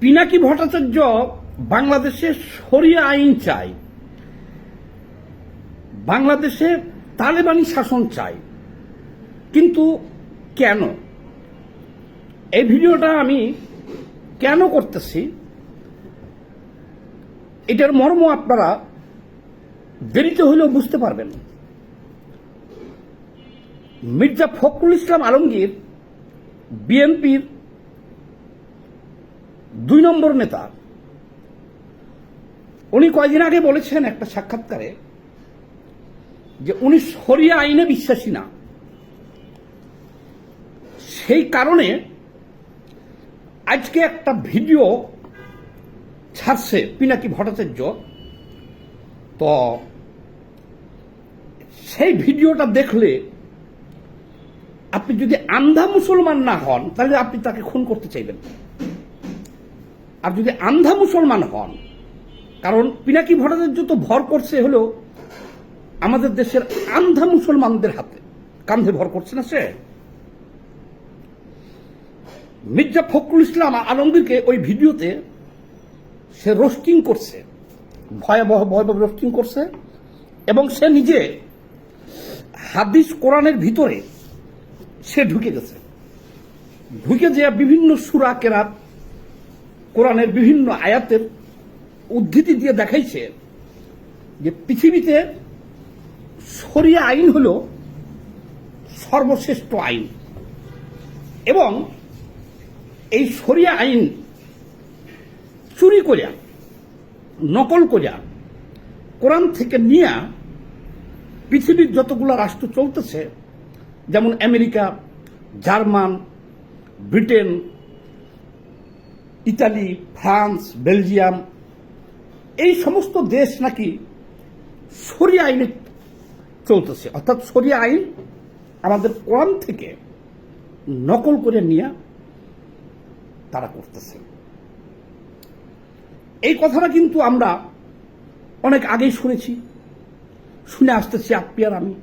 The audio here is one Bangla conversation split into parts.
পিনাকি ভট্টাচার্য বাংলাদেশে সরিয়া আইন চাই বাংলাদেশে তালেবানি শাসন চাই কিন্তু কেন? এই ভিডিওটা আমি কেন করতেছি? এটার মর্ম আপনারা দেরিতে হলেও বুঝতে পারবেন। মির্জা ফখরুল ইসলাম আলমগীর বিএনপির দুই নম্বর নেতা, উনি কয়দিন আগে বলেছেন একটা সাক্ষাৎকারে যে উনি সরিয়া আইনে বিশ্বাসী না। সেই কারণে আজকে একটা ভিডিও ছাড়ছে পিনাকি ভট্টাচার্য। তো সেই ভিডিওটা দেখলে আপনি যদি আন্ধা মুসলমান না হন, তাহলে আপনি তাকে খুন করতে চাইবেন। আর যদি আন্ধা মুসলমান হন, কারণ পিনাকি ভট্টাচার্য তো ভর করছে হলো আমাদের দেশের আন্ধা মুসলমানদের হাতে কান্ধে ভর করছে না সে? মির্জা ফখরুল ইসলাম আলমগীরকে ওই ভিডিওতে সে রোস্টিং করছে, ভয়াবহ ভয়াবহ রোস্টিং করছে, এবং সে নিজে হাদিস কোরআনের ভিতরে সে ঢুকে গেছে। ঢুকে যে বিভিন্ন সুরা, কেরাত কোরআনের বিভিন্ন আয়াতের উদ্ধৃতি দিয়ে দেখাইছে যে পৃথিবীতে সরিয়া আইন হল সর্বশ্রেষ্ঠ আইন। এবং এই সরিয়া আইন চুরি করিয়া, নকল করিয়া, কোরআন থেকে নিয়ে পৃথিবীর যতগুলো রাষ্ট্র চলতেছে, যেমন America, German, Britain Italy, France, Belgium, এই সমস্ত দেশ নাকি সরিয়া আইনে চলতেছে। অর্থাৎ সরিয়া আইন আমাদের কোরআন থেকে নকল করে নিয়ে তারা করতেছে। এই কথাটা কিন্তু আমরা অনেক আগেই শুনেছি। শুনে আসতেছি আপনি আর আমি।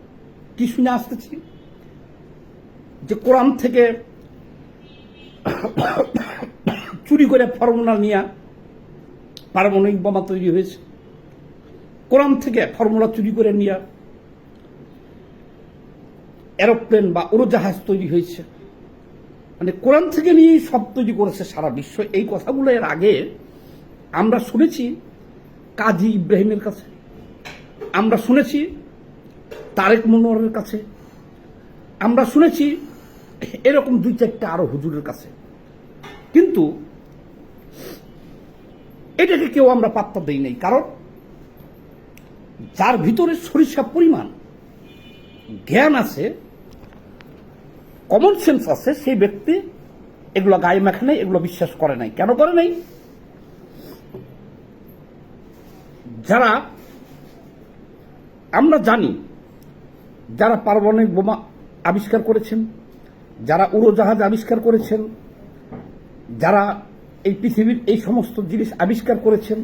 কি শুনে আসতেছি? যে কোরআন থেকে চুরি করে ফর্মুলা নিয়ে পারমাণবিক বোমা তৈরি হয়েছে। কোরআন থেকে ফর্মুলা চুরি করে নিয়ে এরোপ্লেন বা উড়োজাহাজ তৈরি হয়েছে। মানে কোরআন থেকে নিয়েই সব তৈরি করেছে সারা বিশ্ব। এই কথাগুলো এর আগে আমরা শুনেছি কাজী ইব্রাহিমের কাছে। আমরা শুনেছি তারেক মনোয়ারের কাছে। আমরা শুনেছি এরকম দুই চারটা আরও হুজুরের কাছে। কিন্তু এটাকে কেউ আমরা পাত্তা দেই নাই। কারণ যার ভিতরে সরিষা পরিমাণ, জ্ঞান আছে কমন সেন্স আছে, সেই ব্যক্তি এগুলো গায়ে মাখে নাই, এগুলো বিশ্বাস করে নাই। কেন করে নাই? যারা, আমরা জানি, যারা পারমাণবিক বোমা আবিষ্কার করেছেন, যারা উড়োজাহাজ আবিষ্কার করেছেন, যারা এই পৃথিবীর এই সমস্ত জিনিস আবিষ্কার করেছেন,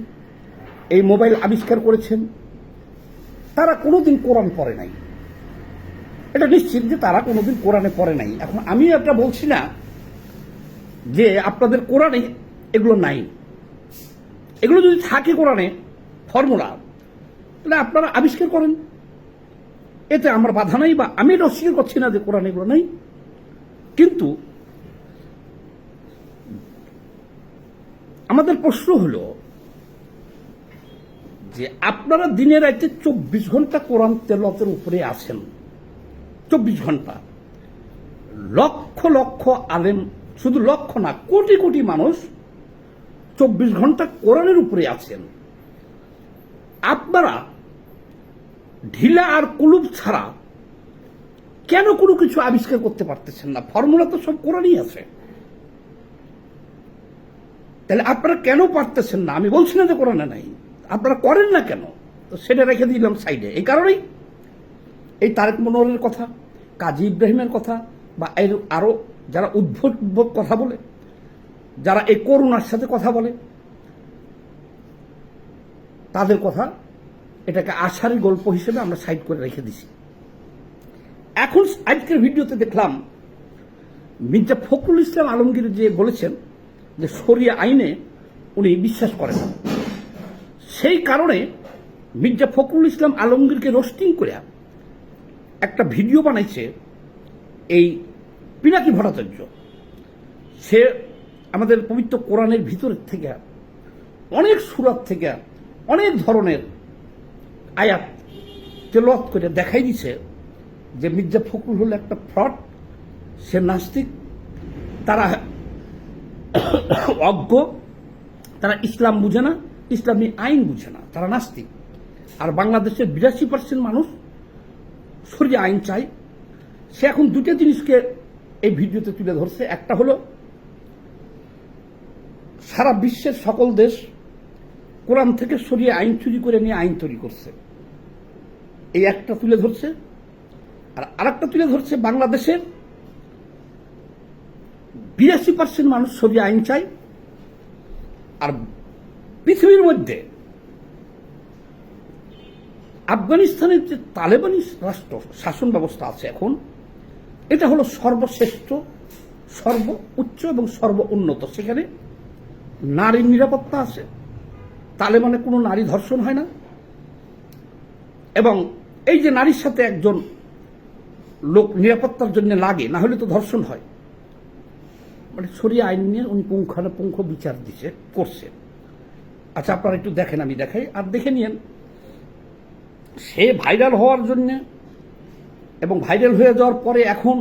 এই মোবাইল আবিষ্কার করেছেন, তারা কোনোদিন কোরআন পড়ে নাই। এটা নিশ্চিত যে তারা কোনোদিন কোরআনে পড়ে নাই। এখন আমি একটা বলছি না যে আপনাদের কোরআনে এগুলো নাই। এগুলো যদি থাকে কোরআনে, ফর্মুলা, তাহলে আপনারা আবিষ্কার করেন। এতে আমার বাধা নাই বা আমি এটা অস্বীকার করছি না যে কোরআন এগুলো নাই। কিন্তু আমাদের প্রশ্ন হলো যে আপনারা দিনের রাতে চব্বিশ ঘণ্টা কোরআন তেলতের উপরে আছেন। চব্বিশ ঘণ্টা। লক্ষ লক্ষ আলেম, শুধু লক্ষ না, কোটি কোটি মানুষ চব্বিশ ঘণ্টা কোরআনের উপরে আছেন। আপনারা ঢিলা আর কুলুপ ছাড়া কেন কোনো কিছু আবিষ্কার করতে পারতেছেন না? ফর্মুলা তো সব কোরআনই আছে। তাহলে আপনারা কেন পারতেছেন না? আমি বলছি না যে কোরআনে নাই। আপনারা করেন না কেন? তো সেটা রেখে দিলাম সাইডে। এই কারণেই এই তারেক মনোহরের কথা, কাজী ইব্রাহিমের কথা, বা এর আরও যারা উদ্ভট কথা বলে, যারা এই করুণার সাথে কথা বলে, তাদের কথা এটাকে আশারি গল্প হিসেবে আমরা সাইড করে রেখে দিছি। এখন আজকের ভিডিওতে দেখলাম মির্জা ফখরুল ইসলাম আলমগীর যে বলেছেন যে সরিয়া আইনে উনি বিশ্বাস করেন সেই কারণে মির্জা ফখরুল ইসলাম আলমগীরকে রোস্টিং করে একটা ভিডিও বানাইছে এই পিনাকি ভট্টাচার্য। সে আমাদের পবিত্র কোরআনের ভিতরের থেকে অনেক সুরাত থেকে অনেক ধরনের আয়াত তেলত করে দেখাই দিছে যে মির্জা ফখরুল হলো একটা ফ্রড, সে নাস্তিক, তারা অজ্ঞ, তারা ইসলাম বুঝে না, ইসলামী আইন বুঝে না, তারা নাস্তিক। আর বাংলাদেশের বিরাশি পার্সেন্ট মানুষ সরিয়ে আইন চাই সে এখন দুটো জিনিসকে এই ভিডিওতে তুলে ধরছে। একটা হলো, সারা বিশ্বের সকল দেশ কোরআন থেকে সরিয়ে আইন চুরি করে নিয়ে আইন তৈরি করছে। এই একটা তুলে ধরছে। আর আরেকটা তুলে ধরছে বাংলাদেশের বিরাশি পার্সেন্ট মানুষ সরিয়ে আইন চায়। আর পৃথিবীর মধ্যে আফগানিস্তানের যে তালেবানি রাষ্ট্র শাসন ব্যবস্থা আছে এখন, এটা হলো সর্বশ্রেষ্ঠ সর্ব উচ্চ এবং সর্ব উন্নত সেখানে নারীর নিরাপত্তা আছে। তালেবানে কোনো নারী ধর্ষণ হয় না। এবং এই যে নারীর সাথে একজন লোক নিরাপত্তার জন্য লাগে, না হলে তো ধর্ষণ হয়। মানে সরিয়ে আইন নিয়ে উনি পুঙ্খানুপুঙ্খ বিচার দিচ্ছে করছে। আচ্ছা আপনারা একটু দেখেন, আমি দেখাই। আর দেখে নিয়েন, সে ভাইরাল হওয়ার জন্য এবং ভাইরাল হয়ে যাওয়ার পরে এখন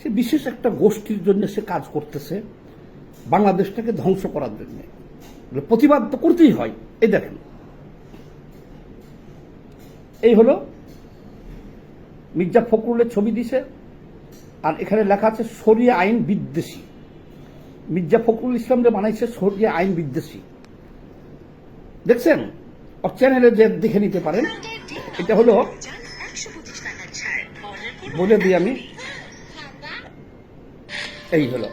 সে বিশেষ একটা গোষ্ঠীর জন্য সে কাজ করতেছে বাংলাদেশটাকে ধ্বংস করার জন্য। প্রতিবাদ তো করতেই হয়। এই দেখেন। এই হলো মির্জা ফখরুলের ছবি দিছে। আর এখানে লেখা আছে, সরিয়ে আইন বিদ্বেষী। মির্জা ফখরুল ইসলামরে বানাইছে সরিয়ে আইন বিদ্বেষী। দেখছেন? চ্যানেলে যে দেখে নিতে পারেন। এটা হলো বলে দিই আমি। এই হলো।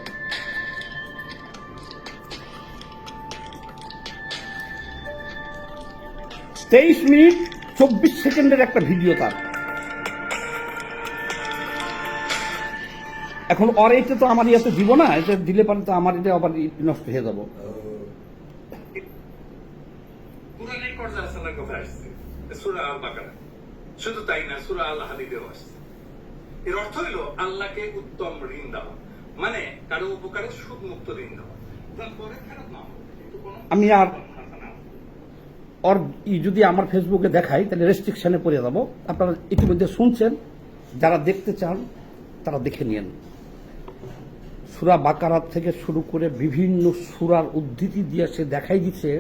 তেইশ মিনিট চব্বিশ সেকেন্ডের একটা ভিডিও তার। এখন ওর এইটা তো আমার ইয়াতে দিব না এটা দিলে পারে তো আমার এটা আবার নষ্ট হয়ে যাব। শুধু তাই না সুরা আল হাদিদেও আসছে। এর অর্থ হলো আল্লাহকে উত্তম ঋণ দেওয়া। মানে কারও উপকারে সুদ মুক্ত ঋণ দেওয়া। না আমি আর ওর যদি আমার ফেসবুকে দেখাই তাহলে রেস্ট্রিকশনে পড়ে যাব। আপনারা ইতিমধ্যে শুনছেন যারা দেখতে চান তারা দেখে নিন সুরা বাকারাত থেকে শুরু করে বিভিন্ন সুরার উদ্ধৃতি দিয়ে সে দেখাই দিচ্ছে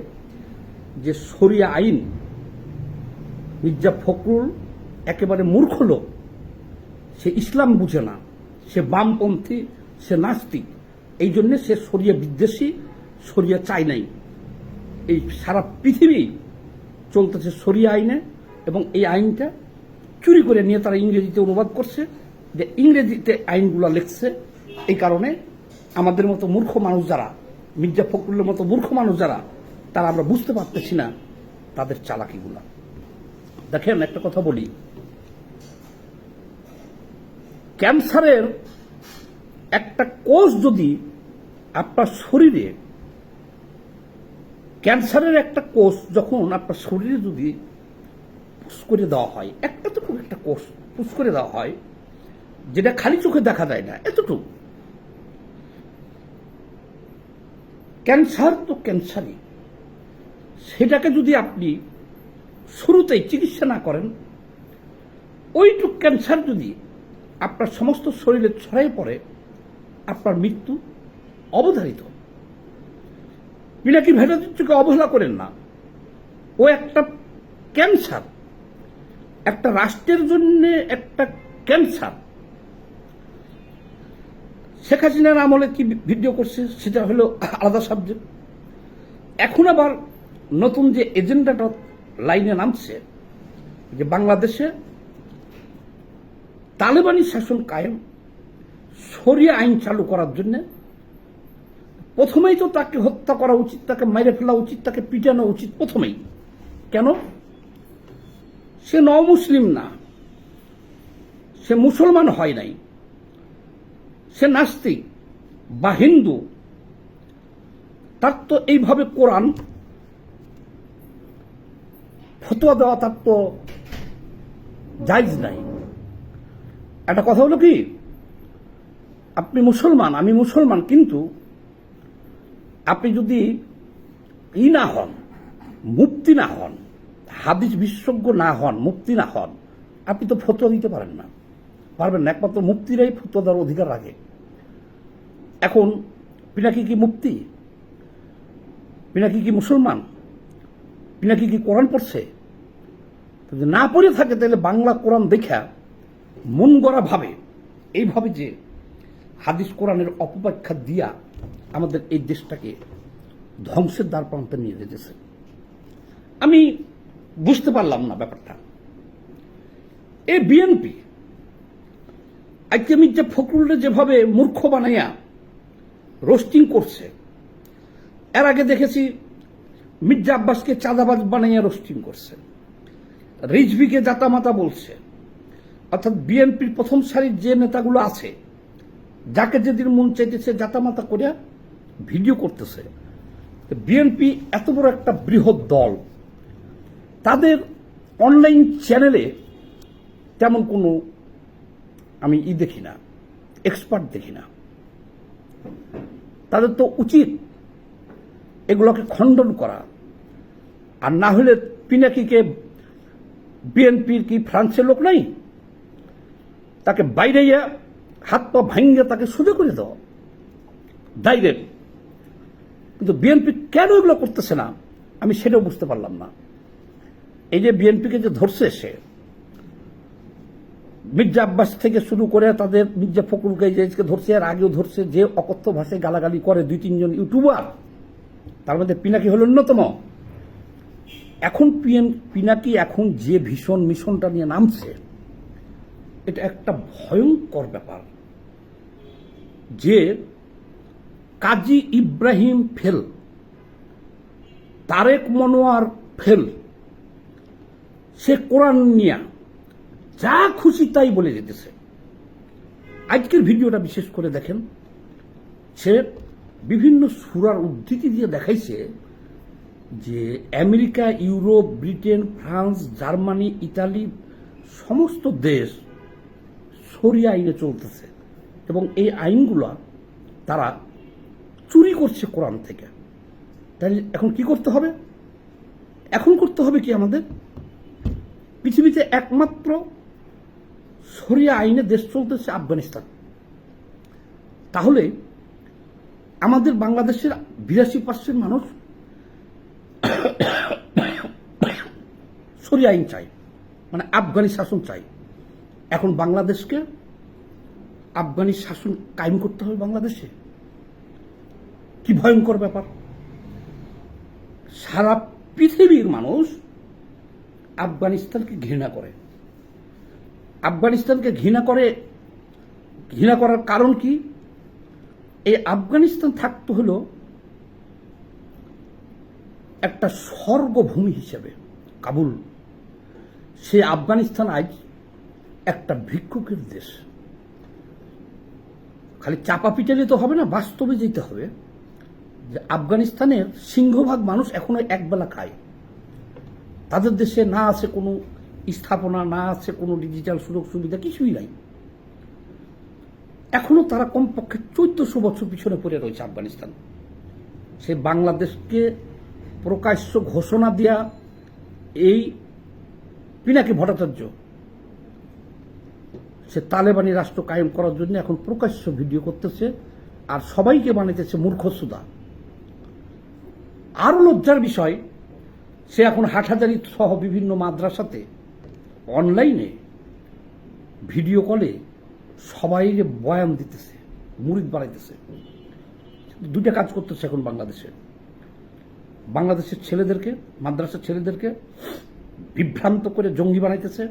যে শরিয়া আইন, মির্জা ফখরুল একেবারে মূর্খ লোক। সে ইসলাম বুঝে না। সে বামপন্থী, সে নাস্তিক। এই জন্যে সে সরিয়া বিদ্বেষী, সরিয়া চায় নাই। এই সারা পৃথিবী চলতেছে সরিয়া আইনে এবং এই আইনটা চুরি করে নিয়ে তারা ইংরেজিতে অনুবাদ করছে যে ইংরেজিতে আইনগুলো লিখছে। এই কারণে আমাদের মতো মূর্খ মানুষ যারা, মির্জা ফখরুলের মতো মূর্খ মানুষ যারা, তারা আমরা বুঝতে পারতেছি না তাদের চালাকিগুলা। দেখেন একটা কথা বলি। ক্যান্সারের একটা কোষ যদি আপনার শরীরে, ক্যান্সারের একটা কোষ যখন আপনার শরীরে যদি পুষ করে দেওয়া হয়, একটা তো একটা কোষ পুষ করে দেওয়া হয়, যেটা খালি চোখে দেখা যায় না, এতটুকু। ক্যান্সার তো ক্যান্সারই। সেটাকে যদি আপনি শুরুতেই চিকিৎসা না করেন, ওইটুক ক্যান্সার যদি আপনার সমস্ত শরীরে ছড়াই পড়ে, আপনার মৃত্যু অবধারিত। পিনাকি ভট্টাচার্যকে অবহেলা করেন না। ও একটা ক্যান্সার। একটা রাষ্ট্রের জন্য একটা ক্যান্সার। শেখ হাসিনার আমলে কি ভিডিও করছে সেটা হলো আলাদা সাবজেক্ট এখন আবার নতুন যে এজেন্ডাটা লাইনে নামছে, যে বাংলাদেশে তালেবানি শাসন কায়েম সরিয়ে আইন চালু করার জন্য প্রথমেই তো তাকে হত্যা করা উচিত, তাকে মেরে ফেলা উচিত, তাকে পিটানো উচিত প্রথমেই। কেন? সে ন মুসলিম না। সে মুসলমান হয় নাই। সে নাস্তিক বা হিন্দু, তার তো এইভাবে কোরআন ফতোয়া দেওয়া তার তো জায়জ নাই। একটা কথা হলো কি, আপনি মুসলমান, আমি মুসলমান, কিন্তু আপনি যদি ই না হন মুক্তি না হন, হাদিস বিশেষজ্ঞ না হন মুক্তি না হন, আপনি তো ফতোয়া দিতে পারেন না। পারবেন না। একমাত্র মুক্তিরাই ফতোয়া অধিকার রাখে। এখন, পিনাকি কি মুক্তি? পিনাকি কি মুসলমান? পিনাকি কি কোরআন পড়ছে? যদি না পড়ে থাকে, তাহলে বাংলা কোরআন দেখা মন গড়া ভাবে। এইভাবে যে হাদিস কোরআনের অপব্যাখ্যা দিয়া আমাদের এই দেশটাকে ধ্বংসের দ্বার প্রান্তে নিয়ে যেতেছে। আমি বুঝতে পারলাম না ব্যাপারটা। এ বিএনপি আজকে মির্জা ফখরুলের যেভাবে মূর্খ বানাইয়া রোস্টিং করছে, এর আগে দেখেছি মির্জা আব্বাসকে চাঁদাবাজ বানাইয়া রোস্টিং করছে। রিজভিকে জাতামাতা বলছে, অর্থাৎ বিএনপির প্রথম সারির যে নেতাগুলো আছে, যাকে যেদিন মন চাইতেছে জাতামাতা করে ভিডিও করতেছে। বিএনপি এত বড় একটা বৃহৎ দল, তাদের অনলাইন চ্যানেলে তেমন কোনো আমি ই দেখি না এক্সপার্ট দেখি না। তাদের তো উচিত এগুলোকে খণ্ডন করা। আর না হলে পিনাকিকে বিএনপির কি ফ্রান্সের লোক নাই? তাকে বাইরে হাত পা ভাঙ্গে তাকে সুদে করে দাও। ডাইরেক্ট। কিন্তু বিএনপি কেন এগুলো করতেছে না? আমি সেটাও বুঝতে পারলাম না। এই যে বিএনপিকে যে ধরছে সে মির্জা আব্বাস থেকে শুরু করে তাদের মির্জা ফখরুলকে যে ধরছে আর আগেও ধরছে, যে অকথ্য ভাষায় গালাগালি করে দুই, তিনজন ইউটিউবার, তার মধ্যে পিনাকি হল অন্যতম। এখন পিএন, পিনাকি এখন যে ভীষণ মিশনটা নিয়ে নামছে, এটা একটা ভয়ঙ্কর ব্যাপার। যে কাজী ইব্রাহিম ফেল, তারেক মনোয়ার ফেল, সে কোরআন নিয়া যা খুশি তাই বলে যেতেছে। আজকের ভিডিওটা বিশেষ করে দেখেন, সে বিভিন্ন সুরার উদ্ধৃতি দিয়ে দেখাইছে যে America, Europe, Britain, France, Germany, Italy, সমস্ত দেশ সরিয়া আইনে চলতেছে এবং এই আইনগুলো তারা চুরি করছে কোরআন থেকে। তাহলে এখন কি করতে হবে? এখন করতে হবে কি আমাদের? পৃথিবীতে একমাত্র সরিয়া আইনে দেশ চলতেছে আফগানিস্তান। তাহলে আমাদের বাংলাদেশের বিরাশি পার্সেন্ট মানুষ সরিয়া আইন চাই মানে আফগানি শাসন চাই এখন বাংলাদেশকে আফগানি শাসন কায়েম করতে হবে বাংলাদেশে? কি ভয়ঙ্কর ব্যাপার? সারা পৃথিবীর মানুষ আফগানিস্তানকে ঘৃণা করে। আফগানিস্তানকে ঘৃণা করে, ঘৃণা করার কারণ কি? এই আফগানিস্তান থাকতে হলো একটা স্বর্গভূমি হিসেবে, কাবুল। সে আফগানিস্তান আজ একটা ভিক্ষুকের দেশ। খালি চাপা পিটালে তো হবে না, বাস্তবে যেতে হবে। যে আফগানিস্তানের সিংহভাগ মানুষ এখনও একবেলা খায়। তাদের দেশে না আছে কোনো স্থাপনা না আছে, কোনো ডিজিটাল সুযোগ সুবিধা কিছুই নাই। এখনও তারা কমপক্ষে চোদ্দশো বছর পিছনে পড়ে রয়েছে আফগানিস্তান। সে বাংলাদেশকে প্রকাশ্য ঘোষণা দেয়া এই পিনাকি ভট্টাচার্য সে তালেবানি রাষ্ট্র কায়েম করার জন্য এখন প্রকাশ্য ভিডিও করতেছে আর সবাইকে বানাইতেছে মূর্খ সুদা আরও লজ্জার বিষয়, সে এখন হাটহাজারি সহ বিভিন্ন মাদ্রাসাতে অনলাইনে, ভিডিও কলে সবাই বয়ান দিতেছে মুরিদ বাড়াইতেছে দুইটা কাজ করতেছে এখন বাংলাদেশে। বাংলাদেশের ছেলেদেরকে, মাদ্রাসার ছেলেদেরকে বিভ্রান্ত করে জঙ্গি বানাইতেছে।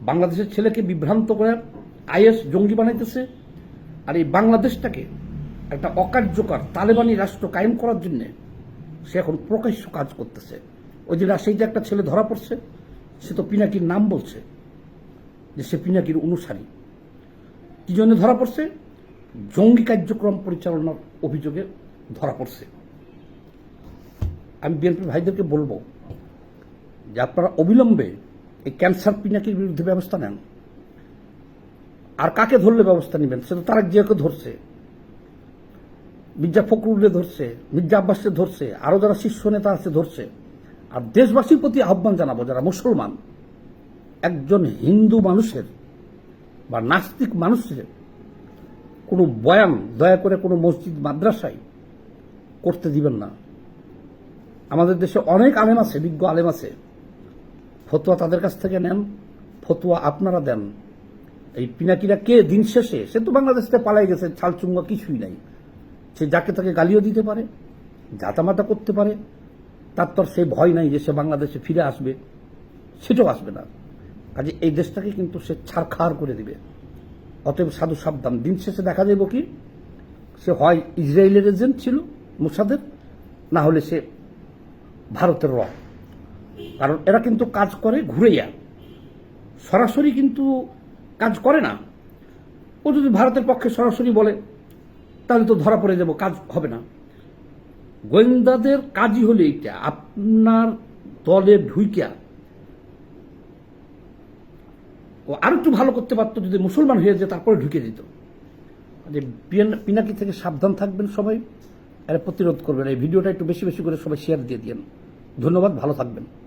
বাংলাদেশের ছেলেকে বিভ্রান্ত করে আইএস জঙ্গি বানাইতেছে। আর এই বাংলাদেশটাকে একটা অকার্যকর তালেবানি রাষ্ট্র কায়েম করার জন্যে সে এখন প্রকাশ্য কাজ করতেছে। ওই যে রাজশাহীতে একটা ছেলে ধরা পড়ছে সে তো পিনাকির নাম বলছে, যে সে পিনাকির অনুসারী। কি জন্য ধরা পড়ছে? জঙ্গি কার্যক্রম পরিচালনার অভিযোগে ধরা পড়ছে। আমি বিএনপি ভাইদেরকে বলব যে আপনারা অবিলম্বে এই ক্যান্সার পিনাকির বিরুদ্ধে ব্যবস্থা নেন। আর কাকে ধরলে ব্যবস্থা নেবেন? সেটা তারা জিয়াকে ধরছে। মির্জা ফখরুল্লে ধরছে, মির্জা আব্বাসকে ধরছে, আরও যারা শীর্ষ নেতা আছে ধরছে। আর দেশবাসীর প্রতি আহ্বান জানাব যারা মুসলমান, একজন হিন্দু মানুষের বা নাস্তিক মানুষের কোনো বয়ান দয়া করে কোনো মসজিদ, মাদ্রাসায় করতে দিবেন না। আমাদের দেশে অনেক আলেম আছে, বিজ্ঞ আলেম আছে। ফতোয়া তাদের কাছ থেকে নেন, ফতোয়া আপনারা দেন। এই পিনাকিরা কে দিন শেষে? সে তো বাংলাদেশ থেকে পালাই গেছে, ছালচুঙ্গা কিছুই নাই। সে যাকে তাকে গালিও দিতে পারে জাতামাতা করতে পারে তার তো সে ভয় নাই যে সে বাংলাদেশে ফিরে আসবে, সেটাও আসবে না। কাজে এই দেশটাকে কিন্তু সে ছাড়খাড় করে দিবে। অতএব সাধু সাবধান। দিন শেষে দেখা যাবে কি, সে হয় ইসরায়েলের এজেন্ট ছিল মোসাদের, না হলে সে ভারতের র। কারণ এরা কিন্তু কাজ করে ঘুরেইয়া। সরাসরি কিন্তু কাজ করে না। ও যদি ভারতের পক্ষে সরাসরি বলে, তাহলে তো ধরা পড়ে যাব, কাজ হবে না। গোয়েন্দাদের কাজই হলে এইটা। আপনার দলে ঢুইকা। ও আর একটু ভালো করতে পারতো যদি মুসলমান হয়ে যেত, তারপরে ঢুকে দিত যে পিয়ান- পিনাকি থেকে সাবধান থাকবেন সবাই। এর প্রতিরোধ করবেন। এই ভিডিওটা একটু বেশি বেশি করে সবাই শেয়ার দিয়ে দিন ধন্যবাদ, ভালো থাকবেন।